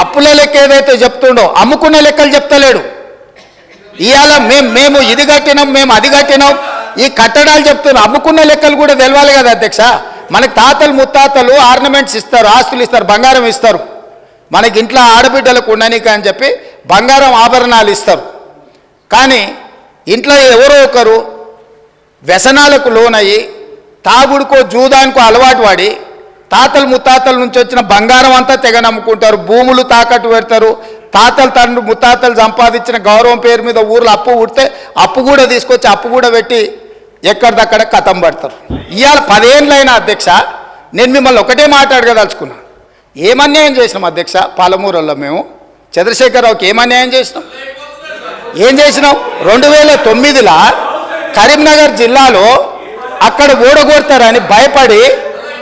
అప్పుల లెక్క ఏదైతే చెప్తుండో అమ్ముకున్న లెక్కలు చెప్తలేడు. ఇవాళ మేము మేము ఇది కట్టినాం మేము అది కట్టినాం ఈ కట్టడాలు చెప్తున్నాం అమ్ముకున్న లెక్కలు కూడా తెలవాలి కదా అధ్యక్ష? మనకి తాతలు ముత్తాతలు ఆర్నమెంట్స్ ఇస్తారు ఆస్తులు ఇస్తారు బంగారం ఇస్తారు. మనకి ఇంట్లో ఆడబిడ్డలకు ఉండనీక అని చెప్పి బంగారం ఆభరణాలు ఇస్తారు. కానీ ఇంట్లో ఎవరో ఒకరు వ్యసనాలకు లోనయ్యి తాగుడుకో జూదానికో అలవాటు వాడి తాతలు ముత్తాతల నుంచి వచ్చిన బంగారం అంతా తెగ నమ్ముకుంటారు. భూములు తాకట్టు పెడతారు. తాతలు తండ్రి ముత్తాతలు సంపాదించిన గౌరవం పేరు మీద ఊర్లో అప్పు ఉడితే అప్పు కూడా తీసుకొచ్చి అప్పు కూడా పెట్టి ఎక్కడిదక్కడ కథం పడతారు. ఇవాళ పదేళ్ళైన అధ్యక్ష నేను మిమ్మల్ని ఒకటే మాట్లాడగదలుచుకున్నా ఏమన్యాయం చేసినాం అధ్యక్ష? పాలమూరులో మేము. చంద్రశేఖరరావుకి ఏమన్యాయం చేసినాం? ఏం చేసినాం? రెండు వేల తొమ్మిదిలో కరీంనగర్ జిల్లాలో అక్కడ ఓడగొడతారని భయపడి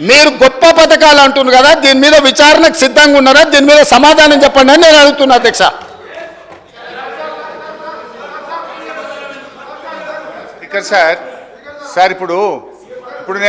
మీరు గొప్ప పథకాలు అంటున్నారు కదా దీని మీద విచారణకు సిద్ధంగా ఉన్నారా? దీని మీద సమాధానం చెప్పండి అని నేను అడుగుతున్నా అధ్యక్ష. స్పీకర్ సార్ సార్ ఇప్పుడు ఇప్పుడు నేను